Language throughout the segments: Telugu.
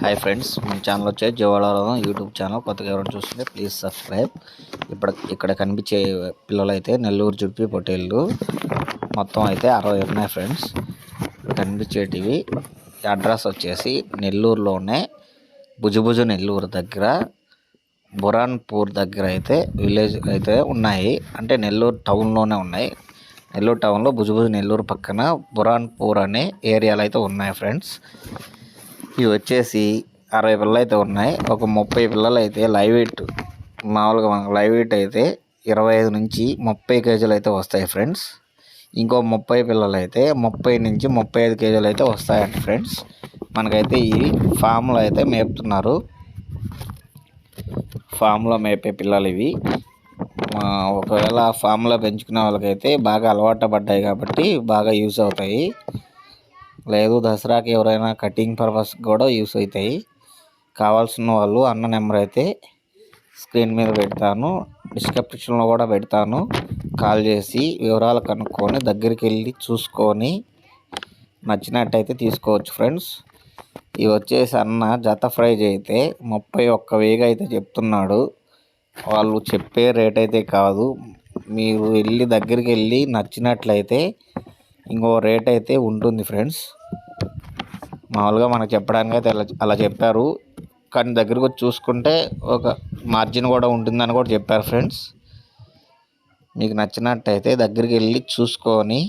హాయ్ ఫ్రెండ్స్ మన ఛానల్ వచ్చే జవాడలో యూట్యూబ్ ఛానల్ కొత్తగా ఎవరైనా చూస్తుంటే ప్లీజ్ సబ్స్క్రైబ్ ఇప్పుడు ఇక్కడ కనిపించే పిల్లలు అయితే నెల్లూరు జుడిపి పొట్టేళ్ళు మొత్తం అయితే అరవై ఉన్నాయి ఫ్రెండ్స్ కనిపించేటివి అడ్రస్ వచ్చేసి నెల్లూరులోనే భుజభుజ నెల్లూరు దగ్గర బురాన్పూర్ దగ్గర అయితే విలేజ్ అయితే ఉన్నాయి. అంటే నెల్లూరు టౌన్లోనే ఉన్నాయి. నెల్లూరు టౌన్లో భుజభుజ నెల్లూరు పక్కన బురాన్పూర్ అనే ఏరియాలు అయితే ఉన్నాయి ఫ్రెండ్స్ ఇవి వచ్చేసి అరవై పిల్లలు అయితే ఉన్నాయి. ఒక ముప్పై పిల్లలు అయితే లైవ్ వెయిట్ మామూలుగా మనకు లైవ్ వెయిట్ అయితే ఇరవై ఐదు నుంచి ముప్పై కేజీలు అయితే వస్తాయి ఫ్రెండ్స్. ఇంకో ముప్పై పిల్లలు అయితే ముప్పై నుంచి ముప్పై ఐదు కేజీలు అయితే వస్తాయండి ఫ్రెండ్స్. మనకైతే ఈ ఫామ్లో అయితే మేపుతున్నారు. ఫామ్లో మేపే పిల్లలు ఇవి. ఒకవేళ ఫామ్లో పెంచుకునే వాళ్ళకైతే బాగా అలవాటు పడ్డాయి కాబట్టి బాగా యూస్ అవుతాయి. లేదు దసరాకి ఎవరైనా కటింగ్ పర్పస్ కూడా యూస్ అవుతాయి. కావాల్సిన వాళ్ళు అన్న నెంబర్ అయితే స్క్రీన్ మీద పెడతాను. డిస్క్రిప్షన్లో కూడా పెడతాను. కాల్ చేసి వివరాలు కనుక్కొని దగ్గరికి వెళ్ళి చూసుకొని నచ్చినట్టయితే తీసుకోవచ్చు ఫ్రెండ్స్. ఇవి వచ్చేసి అన్న జత ప్రైజ్ అయితే ముప్పై ఒక్క వేగ అయితే చెప్తున్నాడు. వాళ్ళు చెప్పే రేట్ అయితే కాదు. మీరు వెళ్ళి దగ్గరికి వెళ్ళి నచ్చినట్లయితే ఇంకో రేట్ అయితే ఉంటుంది ఫ్రెండ్స్. మామూలుగా మనకు చెప్పడానికి అయితే అలా అలా చెప్పారు. కానీ దగ్గరకు వచ్చి చూసుకుంటే ఒక మార్జిన్ కూడా ఉంటుందని కూడా చెప్పారు ఫ్రెండ్స్ మీకు నచ్చినట్టయితే దగ్గరికి వెళ్ళి చూసుకొని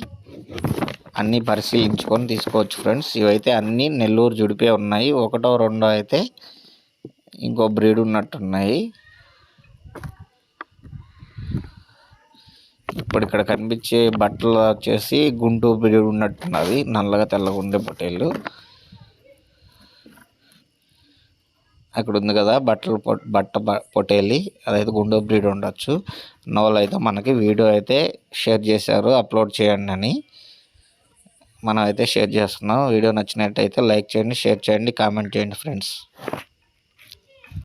అన్నీ పరిశీలించుకొని తీసుకోవచ్చు ఫ్రెండ్స్ ఇవైతే అన్నీ నెల్లూరు జుడిపే ఉన్నాయి. ఒకటో రెండో అయితే ఇంకో బ్రీడ్ ఉన్నట్టున్నాయి. ఇప్పుడు ఇక్కడ కనిపించే బట్టలు వచ్చేసి గుంటూరు బ్రీడ్ ఉన్నట్టున్నది. నల్లగా తెల్లగా ఉండే పొట్టేళ్ళు అక్కడ ఉంది కదా బట్టలు బట్ట పొట్టేలి అదైతే గుండో బ్రీడ్ ఉండొచ్చు. నోళ్ళు అయితే మనకి వీడియో అయితే షేర్ చేశారు అప్లోడ్ చేయండి అని. మనం అయితే షేర్ చేస్తున్నాం. వీడియో నచ్చినట్టయితే లైక్ చేయండి షేర్ చేయండి కామెంట్ చేయండి ఫ్రెండ్స్.